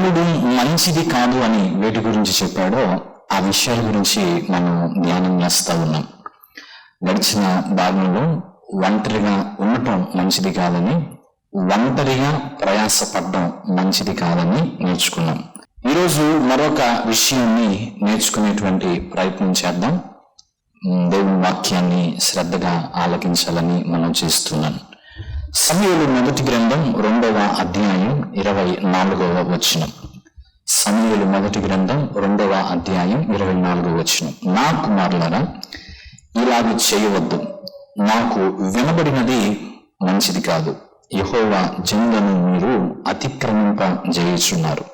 దేవుడు మంచిది కాదు అని వేటి గురించి చెప్పాడో ఆ విషయాల గురించి మనం ధ్యానం చేస్తూ ఉన్నాం. గడిచిన భాగంలో ఒంటరిగా ఉండటం మంచిది కాదని ఒంటరిగా ప్రయాసపడడం మంచిది కాదని నేర్చుకున్నాం. ఈరోజు మరొక విషయాన్ని నేర్చుకునేటువంటి ప్రయత్నం చేద్దాం. దేవుని వాక్యాన్ని శ్రద్ధగా ఆలకించాలని మనం చేస్తున్నాను. సమయలు మొదటి గ్రంథం రెండవ అధ్యాయం ఇరవై నాలుగవ వచనం. సమయలు మొదటి గ్రంథం రెండవ అధ్యాయం ఇరవై నాలుగవ వచనం. నా కుమారులరా ఇలాగ చేయవద్దు. నాకు వినబడినది మంచిది కాదు. యహోవా జనులను మీరు అతిక్రమింప జయించున్నారు.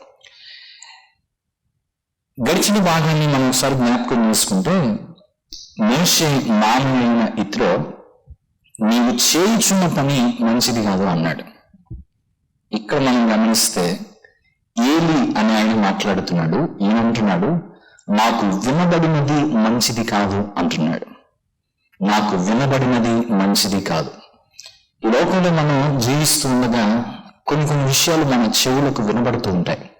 గడిచిన భాగాన్ని మనం ఒకసారి జ్ఞాపకం చేసుకుంటే మనిషి మానవులైన ఇతరు నీవు చేయుచున్న పని మంచిది కాదు అన్నాడు. ఇక్కడ మనం గమనిస్తే ఏలి అని ఆయన మాట్లాడుతున్నాడు ఏమంటున్నాడు? నాకు వినబడినది మంచిది కాదు అంటున్నాడు. నాకు వినబడినది మంచిది కాదు. ఈ లోకంలో మనం జీవిస్తూ ఉండగా కొన్ని కొన్ని విషయాలు మన చెవులకు వినబడుతూ ఉంటాయి.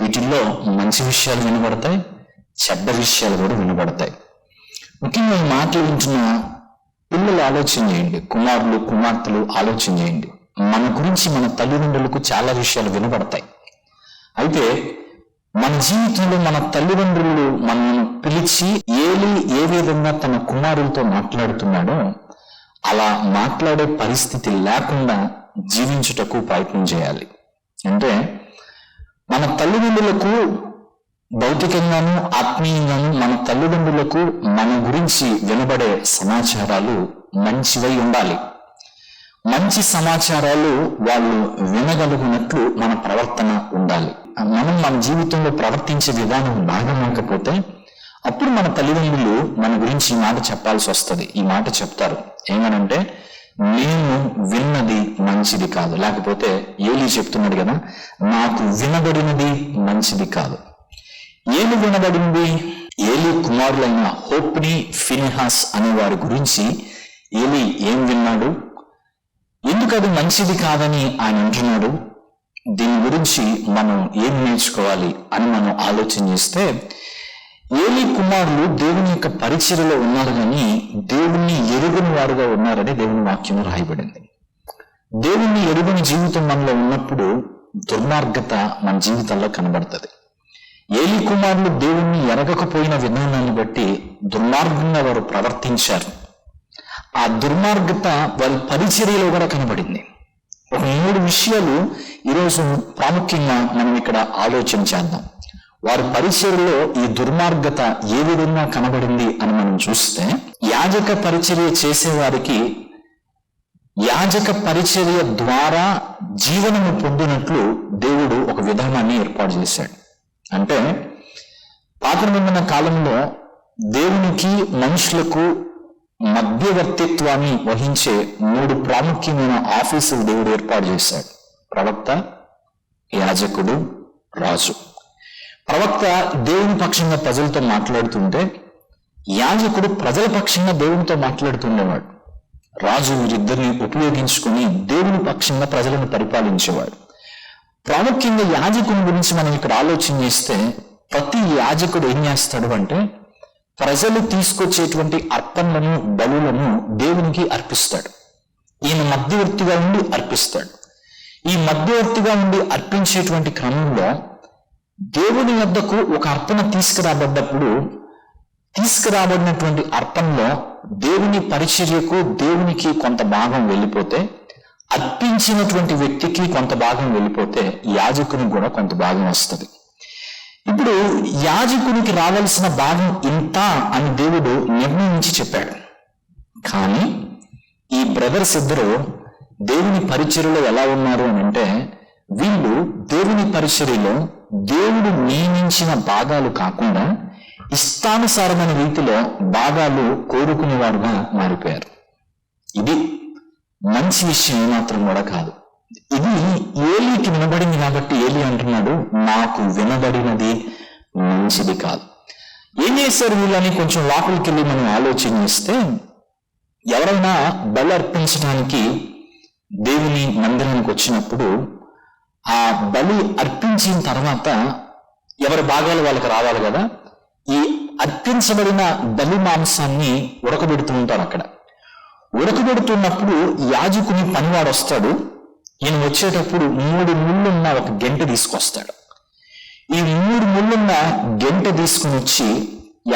వీటిల్లో మంచి విషయాలు వినబడతాయి చెడ్డ విషయాలు కూడా వినబడతాయి. ముఖ్యంగా ఈ మాటలు వింటున్న పిల్లలు ఆలోచన చేయండి. కుమారులు కుమార్తెలు ఆలోచన చేయండి. మన గురించి మన తల్లిదండ్రులకు చాలా విషయాలు వినబడతాయి. అయితే మన జీవితంలో మన తల్లిదండ్రులు మనల్ని పిలిచి ఏలి ఏ విధంగా తన కుమారులతో మాట్లాడుతున్నాడో అలా మాట్లాడే పరిస్థితి లేకుండా జీవించుటకు ప్రయత్నం చేయాలి. అంటే మన తల్లిదండ్రులకు భౌతికంగాను ఆత్మీయంగాను మన తల్లిదండ్రులకు మన గురించి వినబడే సమాచారాలు మంచివై ఉండాలి. మంచి సమాచారాలు వాళ్ళు వినగలుగునట్లు మన ప్రవర్తన ఉండాలి. మనం మన జీవితంలో ప్రవర్తించే విధానం బాగా అప్పుడు మన తల్లిదండ్రులు మన గురించి ఈ మాట చెప్పాల్సి వస్తుంది. ఈ మాట చెప్తారు. ఏమనంటే నేను విన్నది మంచిది కాదు. లేకపోతే ఏలి చెప్తున్నాడు కదా నాకు వినబడినది మంచిది కాదు. ఏమి వినబడింది? ఏలి కుమారులైన హోప్ని ఫినిహాస్ అనే వారి గురించి ఏలి ఏం విన్నాడు? ఎందుకు అది మంచిది కాదని ఆయన అంటున్నాడు. దీని గురించి మనం ఏం నేర్చుకోవాలి అని మనం ఆలోచన చేస్తే ఏలి కుమారులు దేవుని యొక్క పరిచయలో ఉన్నారు కానీ దేవుణ్ణి ఎరుగని వారుగా ఉన్నారని దేవుని వాక్యం రాయబడింది. దేవుణ్ణి ఎరుగని జీవితం మనలో ఉన్నప్పుడు దుర్మార్గత మన జీవితంలో కనబడుతుంది. ఏలి కుమారులు దేవుణ్ణి ఎరగకపోయిన విధానాన్ని బట్టి దుర్మార్గంగా వారు ప్రవర్తించారు. ఆ దుర్మార్గత వారి పరిచర్యలో కూడా కనబడింది. ఒక మూడు విషయాలు ఈరోజు ప్రాముఖ్యంగా మనం ఇక్కడ ఆలోచన చేద్దాం. వారి పరిచర్యలో ఈ దుర్మార్గత ఏ విధంగా కనబడింది అని మనం చూస్తే యాజక పరిచర్య చేసేవారికి యాజక పరిచర్య ద్వారా జీవనము పొందినట్లు దేవుడు ఒక విధానాన్ని ఏర్పాటు చేశాడు. అంటే పాత నిబంధన కాలంలో దేవునికి మనుషులకు మధ్యవర్తిత్వాన్ని వహించే మూడు ప్రాముఖ్యమైన ఆఫీసులు దేవుడు ఏర్పాటు చేశాడు. ప్రవక్త యాజకుడు రాజు. ప్రవక్త దేవుని పక్షంగా ప్రజలతో మాట్లాడుతుంటే యాజకుడు ప్రజల పక్షంగా దేవునితో మాట్లాడుతుండేవాడు. రాజు వీరిద్దరిని ఉపయోగించుకుని దేవుని పక్షంగా ప్రజలను పరిపాలించేవాడు. ప్రాముఖ్యంగా యాజకుని గురించి మనం ఇక్కడ ఆలోచన చేస్తే ప్రతి యాజకుడు ఏం చేస్తాడు అంటే ప్రజలు తీసుకొచ్చేటువంటి అర్పణలను బలులను దేవునికి అర్పిస్తాడు. ఈయన మధ్యవర్తిగా ఉండి అర్పిస్తాడు. ఈ మధ్యవర్తిగా ఉండి అర్పించేటువంటి క్రమంలో దేవుని వద్దకు ఒక అర్పణ తీసుకురాబడ్డప్పుడు తీసుకురాబడినటువంటి అర్పణలో దేవుని పరిచర్యకు దేవునికి కొంత భాగం వెళ్ళిపోతే అర్పించినటువంటి వ్యక్తికి కొంత భాగం వెళ్ళిపోతే యాజకునికి కూడా కొంత భాగం వస్తుంది. ఇప్పుడు యాజకునికి రావాల్సిన భాగం ఇంత అని దేవుడు నిర్ణయించి చెప్పాడు. కానీ ఈ బ్రదర్స్ ఇద్దరు దేవుని పరిచర్లో ఎలా ఉన్నారు అని అంటే వీళ్ళు దేవుని పరిచర్యలో దేవుడు నియమించిన భాగాలు కాకుండా ఇష్టానుసారమైన రీతిలో భాగాలు కోరుకునేవారుగా మారిపోయారు. ఇది మంచి విషయం ఏమాత్రం కూడా కాదు. ఇది ఏలికి వినబడింది కాబట్టి ఏలి అంటున్నాడు నాకు వినబడినది మంచిది కాదు. ఏం చేశారు వీళ్ళని? కొంచెం లోపలికి వెళ్ళి మనం ఆలోచన ఇస్తే ఎవరైనా బలి అర్పించడానికి దేవుని మందిరానికి వచ్చినప్పుడు ఆ బలి అర్పించిన తర్వాత ఎవరి భాగాలు వాళ్ళకి రావాలి కదా? ఈ అర్పించబడిన బలి మాంసాన్ని ఉడకబెడుతూ ఉంటారు అక్కడ. ఉడకబెడుతున్నప్పుడు యాజకుని పనివాడు వస్తాడు. ఈయన వచ్చేటప్పుడు మూడు ముళ్ళున్న ఒక గంట తీసుకొస్తాడు. ఈ మూడు ముళ్ళున్న గంట తీసుకుని వచ్చి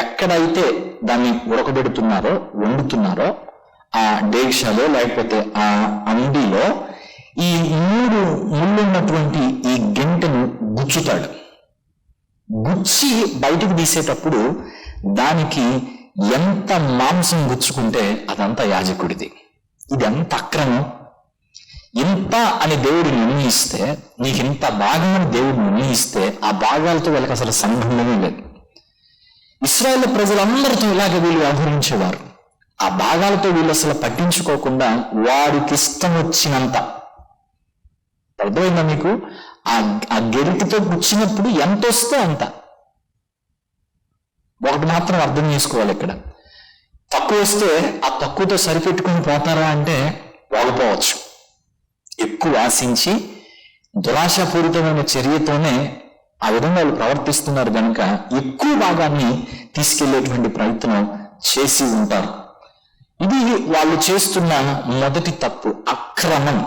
ఎక్కడైతే దాన్ని ఉడకబెడుతున్నారో వండుతున్నారో ఆ డేక్షలో లేకపోతే ఆ అండిలో ఈ మూడు ముళ్ళున్నటువంటి ఈ గంటను గుచ్చుతాడు. గుచ్చి బయటకు తీసేటప్పుడు దానికి ఎంత మాంసం గుచ్చుకుంటే అదంతా యాజకుడిది. ఇది ఎంత అక్రమం? ఇంత అని దేవుడు నిర్ణయిస్తే నీకు ఇంత భాగం అని దేవుడు నిర్ణయిస్తే ఆ భాగాలతో వీళ్ళకి అసలు సంబంధమే లేదు. ఇస్రాయేల్ ప్రజలందరితో ఇలాగ వీళ్ళు వ్యవహరించేవారు. ఆ భాగాలతో వీళ్ళు అసలు పట్టించుకోకుండా వారికి ఇష్టం వచ్చినంత. అర్థమైందా మీకు? ఆ ఆ గెరిటితో గుచ్చినప్పుడు ఎంత వస్తే అంత. ఒకటి మాత్రం అర్థం చేసుకోవాలి ఇక్కడ. తక్కువ వస్తే ఆ తక్కువతో సరిపెట్టుకుని పోతారా అంటే పోకపోవచ్చు ఎక్కువ ఆశించి దురాశాపూరితమైన చర్యతోనే ఆ విధంగా వాళ్ళు ప్రవర్తిస్తున్నారు కనుక ఎక్కువ భాగాన్ని తీసుకెళ్ళేటువంటి ప్రయత్నం చేసి ఉంటారు. ఇది వాళ్ళు చేస్తున్న మొదటి తప్పు అక్రమం.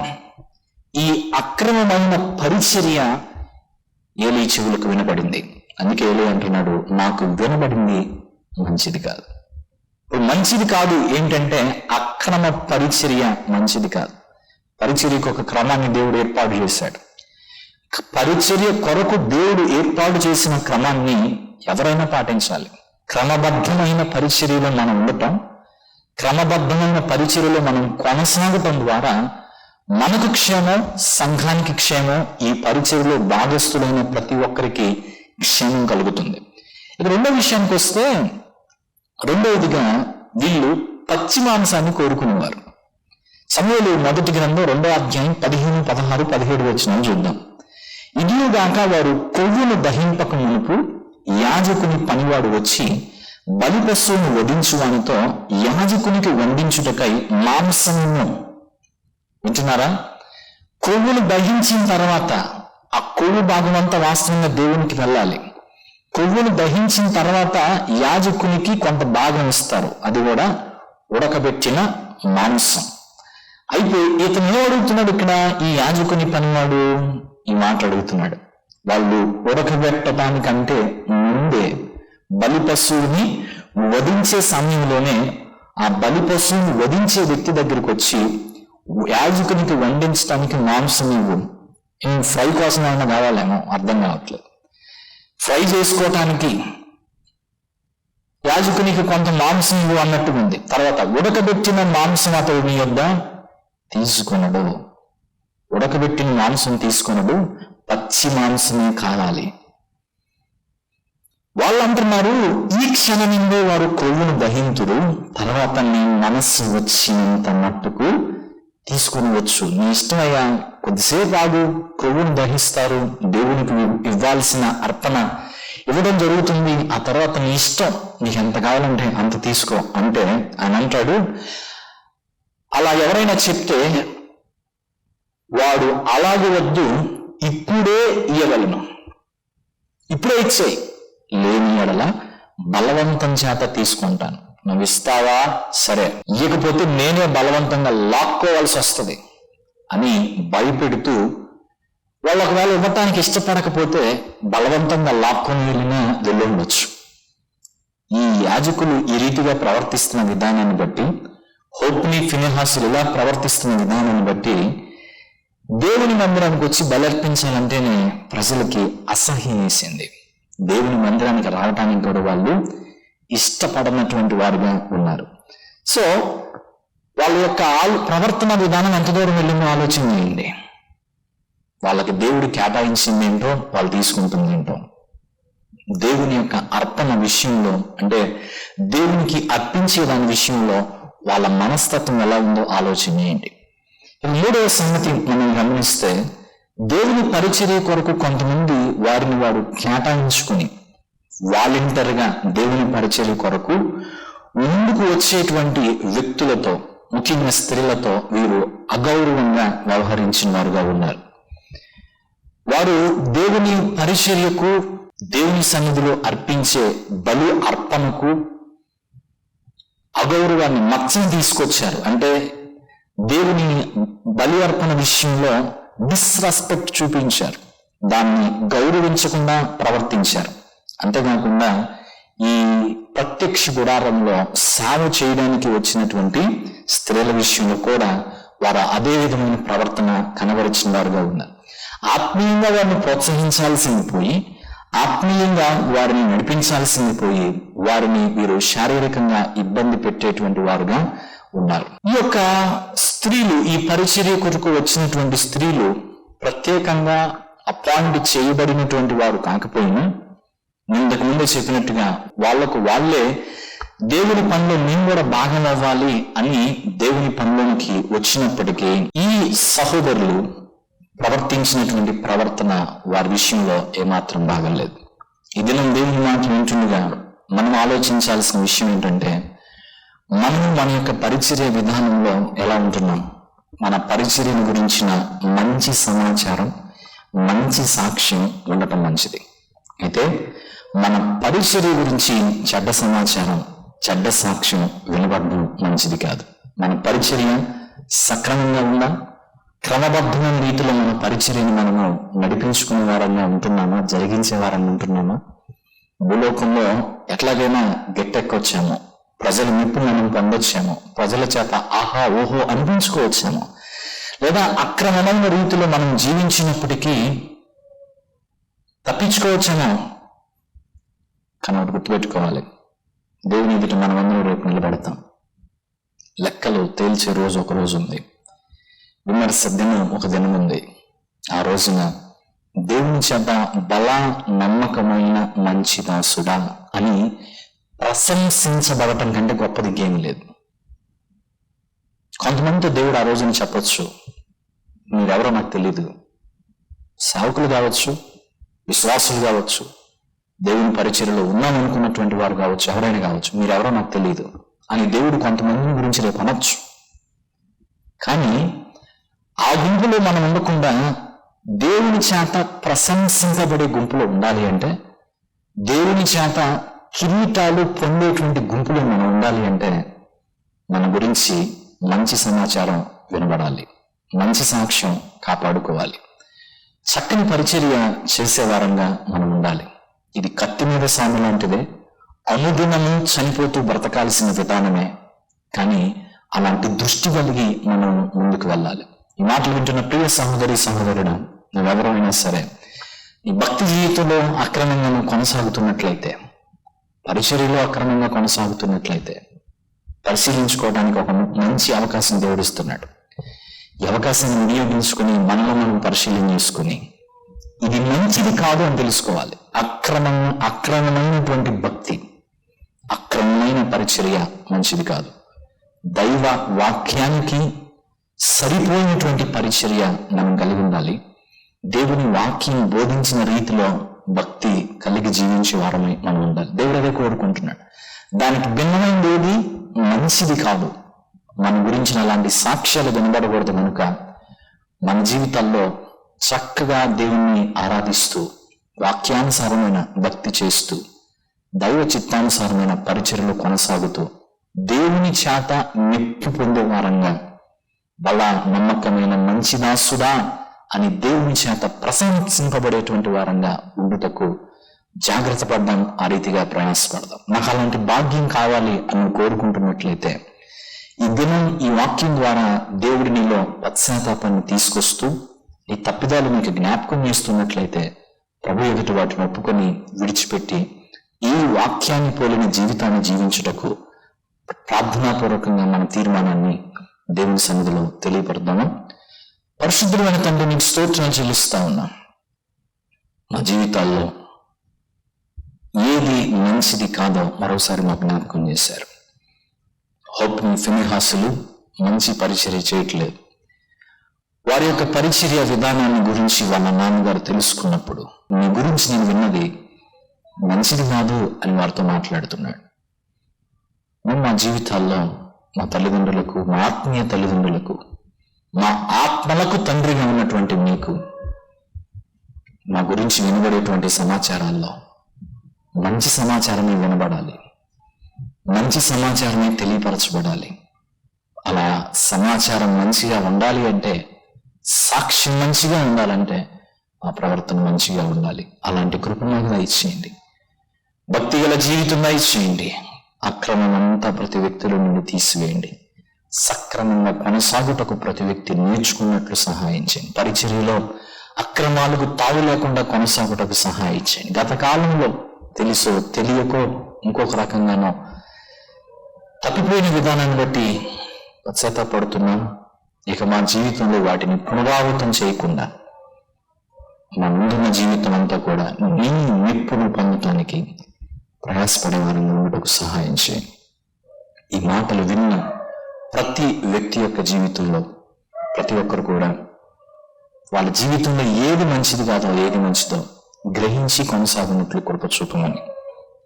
ఈ అక్రమమైన పరిచర్య ఏలీ చెవులకు వినబడింది అందుకే ఏలి అంటున్నాడు నాకు వినబడింది మంచిది కాదు. ఇప్పుడు మంచిది కాదు ఏంటంటే అక్రమ పరిచర్య మంచిది కాదు. పరిచర్యకు ఒక క్రమాన్ని దేవుడు ఏర్పాటు చేశాడు. పరిచర్య కొరకు దేవుడు ఏర్పాటు చేసిన క్రమాన్ని ఎవరైనా పాటించాలి. క్రమబద్ధమైన పరిచర్యలో మనం ఉండటం క్రమబద్ధమైన పరిచర్యలో మనం కొనసాగటం ద్వారా మనకు క్షేమం సంఘానికి క్షేమం ఈ పరిచర్యలో భాగస్థులైన ప్రతి ఒక్కరికి క్షేమం కలుగుతుంది. ఇక రెండో విషయానికి వస్తే రెండవదిగా వీళ్ళు పచ్చి మాంసాన్ని కోరుకునేవారు. సమయంలో మొదటి గ్రంథం రెండో అధ్యాయం పదిహేను పదహారు పదిహేడు వచ్చిన చూద్దాం. ఇదిగాక వారు కొవ్వును దహింపక మునుపు యాజకుని పనివాడు వచ్చి బలి పశువును వధించువానితో యాజకునికి వండించుటకై మాంసమును వింటున్నారా? కొవ్వును దహించిన తర్వాత ఆ కొవ్వు భాగం అంతా వాస్తవంగా దేవునికి వెళ్ళాలి. కొవ్వును దహించిన తర్వాత యాజకునికి కొంత భాగం ఇస్తారు. అది కూడా ఉడకబెట్టిన మాంసం. అయితే ఇతను ఏం అడుగుతున్నాడు ఇక్కడ? ఈ యాజకుని పనివాడు ఈ మాట అడుగుతున్నాడు. వాళ్ళు ఉడకబెట్టడానికంటే ముందే బలి పశువుని వధించే సమయంలోనే ఆ బలి పశువుని వధించే వ్యక్తి దగ్గరికి వచ్చి యాజకునికి వండించడానికి మాంసం ఇవ్వు. ఫ్రై కోసం ఏమైనా కావాలేమో అర్థం కావట్లేదు. ఫ్రై చేసుకోవటానికి యాజకునికి కొంత మాంసం ఇవ్వు అన్నట్టు ఉంది. తర్వాత ఉడకబెట్టిన మాంసం అతడు నీ యొద్ద తీసుకునడు. ఉడకబెట్టిన మాంసం తీసుకునడు. పచ్చి మాంసమే కావాలి వాళ్ళు అంటున్నారు ఈ క్షణంలో వారు కొవ్వును దహింతుడు తర్వాత నీ మనస్సు వచ్చినంత మట్టుకు తీసుకుని వచ్చు నీ ఇష్టమయ్యా కొద్దిసేపు ఆగు క్రొవ్వును దహిస్తారు. దేవునికి ఇవ్వాల్సిన అర్పణ ఇవ్వడం జరుగుతుంది. ఆ తర్వాత నీ ఇష్టం నీకు ఎంత కావాలంటే అంత తీసుకో అంటే అని అంటాడు. అలా ఎవరైనా చెప్తే వాడు అలాగే వద్దు ఇప్పుడే ఇయ్యగలను. ఇప్పుడే ఇచ్చేయి. లేని ఎడల బలవంతం చేత తీసుకుంటాను. నువ్వు ఇస్తావా? సరే. ఇవ్వకపోతే నేనే బలవంతంగా లాక్కోవాల్సి వస్తుంది అని భయపెడుతూ వాళ్ళు ఒకవేళ ఇవ్వటానికి ఇష్టపడకపోతే బలవంతంగా లాక్కొని వెళ్ళినా వెళ్ళుండొచ్చు ఈ యాజకులు ఈ రీతిగా ప్రవర్తిస్తున్న విధానాన్ని బట్టి హోప్ని ఫినిహాసులు ఇలా ప్రవర్తిస్తున్న విధానాన్ని బట్టి దేవుని మందిరానికి వచ్చి బలర్పించాలంటేనే ప్రజలకి అసహ్యం వేసింది. దేవుని మందిరానికి రావటానికి కూడా వాళ్ళు ఇష్టపడనటువంటి వారుగా ఉన్నారు. సో వాళ్ళ యొక్క ఆలో ప్రవర్తన విధానం ఎంత దూరం వెళ్ళిందో ఆలోచన చేయండి. వాళ్ళకి దేవుడు కేటాయించింది ఏంటో వాళ్ళు తీసుకుంటుంది ఏంటో. దేవుని యొక్క అర్పణ విషయంలో అంటే దేవునికి అర్పించే దాని విషయంలో వాళ్ళ మనస్తత్వం ఎలా ఉందో ఆలోచన చేయండి. మూడవ సంగతి మనం గమనిస్తే దేవుని పరిచర్య కొరకు కొంతమంది వారిని వారు కేటాయించుకుని వాలంటరీగా దేవుని పరిచర్య కొరకు ముందుకు వచ్చేటువంటి వ్యక్తులతో ముఖ్యంగా స్త్రీలతో వీరు అగౌరవంగా వ్యవహరించిన వారుగా ఉన్నారు. వారు దేవుని పరిచర్యకు దేవుని సన్నిధిలో అర్పించే బలి అర్పణకు అగౌరవాన్ని మచ్చని తీసుకొచ్చారు. అంటే దేవుని బలి అర్పణ విషయంలో డిస్రెస్పెక్ట్ చూపించారు. దాన్ని గౌరవించకుండా ప్రవర్తించారు. అంతేకాకుండా ఈ ప్రత్యక్ష గుడారంలో సాగు చేయడానికి వచ్చినటువంటి స్త్రీల విషయంలో కూడా వారు అదే విధమైన ప్రవర్తన కనబరిచిన వారుగా ఉన్నారు. ఆత్మీయంగా వారిని ప్రోత్సహించాల్సింది పోయి ఆత్మీయంగా వారిని నడిపించాల్సింది పోయి వారిని వీరు శారీరకంగా ఇబ్బంది పెట్టేటువంటి వారుగా ఉన్నారు. ఈ యొక్క స్త్రీలు ఈ పరిచర్య కొరకు వచ్చినటువంటి స్త్రీలు ప్రత్యేకంగా అపాయింట్ చేయబడినటువంటి వారు కాకపోయినా ముందుకు ముందే చెప్పినట్టుగా వాళ్ళకు వాళ్ళే దేవుని పనిలో మేము కూడా భాగమవ్వాలి అని దేవుని పనిలోనికి వచ్చినప్పటికీ ఈ సహోదరులు ప్రవర్తించినటువంటి ప్రవర్తన వారి విషయంలో ఏమాత్రం బాగలేదు. ఇది నేను దేవుని మాట వింటుండగా మనం ఆలోచించాల్సిన విషయం ఏంటంటే మనం మన యొక్క పరిచర్య విధానంలో ఎలా ఉంటున్నాం? మన పరిచర్యను గురించిన మంచి సమాచారం మంచి సాక్ష్యం ఉండటం మంచిది. అయితే మన పరిచర్య గురించి చెడ్డ సమాచారం చెడ్డ సాక్ష్యం వినబడడం మంచిది కాదు. మన పరిచర్య సక్రమంగా ఉందా? క్రమబద్ధమైన రీతిలో మన పరిచర్యను మనము నడిపించుకునే వారంగా ఉంటున్నామా? జరిగించే వారంగా ఉంటున్నామా? భూలోకంలో ఎట్లాగైనా గట్టెక్కొచ్చాము. ప్రజల మెప్పు మనం పొందొచ్చాము. ప్రజల చేత ఆహా ఓహో అనిపించుకోవచ్చాము. లేదా అక్రమమైన రీతిలో మనం జీవించినప్పటికీ తప్పించుకోవచ్చేమో? కానీ ఒకటి గుర్తుపెట్టుకోవాలి. దేవుని ఎదుట మనమందరం రేపు నిలబెడతాం. లెక్కలు తేల్చే రోజు ఒక రోజు ఉంది. విమర్శ దినం ఒక దినం ఉంది. ఆ రోజున దేవుని చేత బల నమ్మకమైన మంచి దాసుడా అని ప్రశంసించబడటం కంటే గొప్పది ఇంకేమీ లేదు. కొంతమందితో దేవుడు ఆ రోజున చెప్పొచ్చు. మీరెవరో నాకు తెలియదు సావుకులు కావచ్చు విశ్వాసులు కావచ్చు దేవుని పరిచయలో ఉన్నామనుకున్నటువంటి వారు కావచ్చు ఎవరైనా కావచ్చు మీరెవరో నాకు తెలియదు అని దేవుడు కొంతమందిని గురించి రేపు అనొచ్చు. కానీ ఆ గుంపులో మనం ఉండకుండా దేవుని చేత ప్రశంసించబడే గుంపులో ఉండాలి అంటే దేవుని చేత కిరీటాలు పొందేటువంటి గుంపులో మనం ఉండాలి అంటే మన గురించి మంచి సమాచారం వినబడాలి. మంచి సాక్ష్యం కాపాడుకోవాలి. చక్కని పరిచర్య చేసేవారంగా మనం ఉండాలి. ఇది కత్తి మీద సాము లాంటిదే. అనుదినము చనిపోతూ బ్రతకాల్సిన విధానమే. కానీ అలాంటి దృష్టి కలిగి మనం ముందుకు వెళ్ళాలి. ఈ మాటలు వింటున్న ప్రియ సహోదరి సహోదరుడు నువ్వెవరైనా సరే ఈ భక్తి జీవితంలో అక్రమంగా నువ్వు కొనసాగుతున్నట్లయితే పరిచర్యలో అక్రమంగా కొనసాగుతున్నట్లయితే పరిశీలించుకోవడానికి ఒక మంచి అవకాశం దేవుడిస్తున్నాడు ఈ అవకాశాన్ని వినియోగించుకుని మనలో మనం పరిశీలన చేసుకుని ఇది మంచిది కాదు అని తెలుసుకోవాలి. అక్రమం అక్రమమైనటువంటి భక్తి అక్రమమైన పరిచర్య మంచిది కాదు. దైవ వాక్యానికి సరిపోయినటువంటి పరిచర్య మనం కలిగి ఉండాలి. దేవుని వాక్యం బోధించిన రీతిలో భక్తి కలిగి జీవించే వారమై మనం ఉండాలి. దేవుడు అదే కోరుకుంటున్నాడు. దానికి భిన్నమైనది ఏది? మంచిది కాదు. మన గురించిన అలాంటి సాక్ష్యాలు వినబడకూడదు కనుక మన జీవితాల్లో చక్కగా దేవుణ్ణి ఆరాధిస్తూ వాక్యానుసారమైన భక్తి చేస్తూ దైవ చిత్తానుసారమైన పరిచయలు కొనసాగుతూ దేవుని చేత మెప్పు పొందే వారంగా బల నమ్మకమైన మంచి దాసుడా అని దేవుని చేత ప్రశంసింపబడేటువంటి వారంగా ఉండుటకు జాగ్రత్త పడ్డాం ఆ రీతిగా ప్రయాసపడదాం. నాకు అలాంటి భాగ్యం కావాలి అని కోరుకుంటున్నట్లయితే ఈ దినం ఈ వాక్యం ద్వారా దేవుడి నీలో పశ్చాత్తాపాన్ని తీసుకొస్తూ ఈ తప్పిదాలు మీకు జ్ఞాపకం చేస్తున్నట్లయితే ప్రభు ఎదుటి వాటిని ఒప్పుకొని విడిచిపెట్టి ఈ వాక్యాన్ని పోలిన జీవితాన్ని జీవించుటకు ప్రార్థనాపూర్వకంగా మన తీర్మానాన్ని దేవుని సన్నిధిలో తెలియపడదాము పరిశుద్ధమైన తండ్రి నీకు స్తోత్రం చెల్లిస్తా ఉన్నా. మా జీవితాల్లో ఏది మంచిది కాదో మరోసారి మా జ్ఞాపకం చేశారు. హోప్ని ఫినిహాసులు మంచి పరిచర్య చేయట్లేదు. వారి యొక్క పరిచర్య విధానాన్ని గురించి వాళ్ళ నాన్నగారు తెలుసుకున్నప్పుడు నీ గురించి నేను విన్నది మంచిది కాదు అని వారితో మాట్లాడుతున్నాడు. మేము మా జీవితాల్లో మా తల్లిదండ్రులకు మా ఆత్మీయ తల్లిదండ్రులకు మా ఆత్మలకు తండ్రిగా ఉన్నటువంటి మీకు మా గురించి వినబడేటువంటి సమాచారాల్లో మంచి సమాచారమే వినబడాలి. మంచి సమాచారమే తెలియపరచబడాలి. అలా సమాచారం మంచిగా ఉండాలి అంటే సాక్షి మంచిగా ఉండాలంటే ఆ ప్రవర్తన మంచిగా ఉండాలి. అలాంటి కృప నాకు దయచేయండి భక్తి గల జీవితం దయచేయండి అక్రమం అంతా ప్రతి వ్యక్తుల నుండి తీసివేయండి. సక్రమంగా కొనసాగుటకు ప్రతి వ్యక్తి నేర్చుకున్నట్లు సహాయం చేయండి. పరిచర్యలో అక్రమాలకు తావు లేకుండా కొనసాగుటకు సహాయం చేయండి. గత కాలంలో తెలుసో తెలియకో ఇంకొక రకంగానో తప్పిపోయిన విధానాన్ని బట్టి పశ్చాత్తాపడుతున్నాం. ఇక మా జీవితంలో వాటిని పునరావృతం చేయకుండా మా ముందున్న జీవితం అంతా కూడా నీ నిప్పును పొందటానికి ప్రయాసపడే వారిని ఉండటకు సహాయం చేయి. ఈ మాటలు విన్న ప్రతి వ్యక్తి యొక్క జీవితంలో ప్రతి ఒక్కరు కూడా వాళ్ళ జీవితంలో ఏది మంచిది కాదో ఏది మంచిదో గ్రహించి కొనసాగినట్లు కృప చూపమని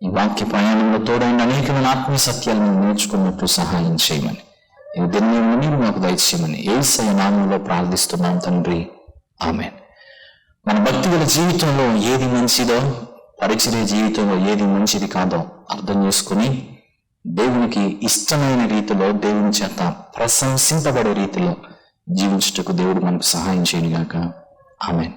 ఈ వాక్య ప్రయాణంలో తోడైన అనేకమైన ఆత్మీయ సత్యాలను నేర్చుకున్నట్లు సహాయం చేయమని. ఈ మీరు మాకు దయచేయమని ఏసై నామంలో ప్రార్థిస్తున్నాం తండ్రి. ఆమె మన భక్తి గల జీవితంలో ఏది మంచిదో పరిచర్య జీవితంలో ఏది మంచిది కాదో అర్థం చేసుకుని దేవునికి ఇష్టమైన రీతిలో దేవుని చేత ప్రశంసింపబడే రీతిలో జీవించుటకు దేవుడు మనకు సహాయం చేయనుగాక. ఆమెన్.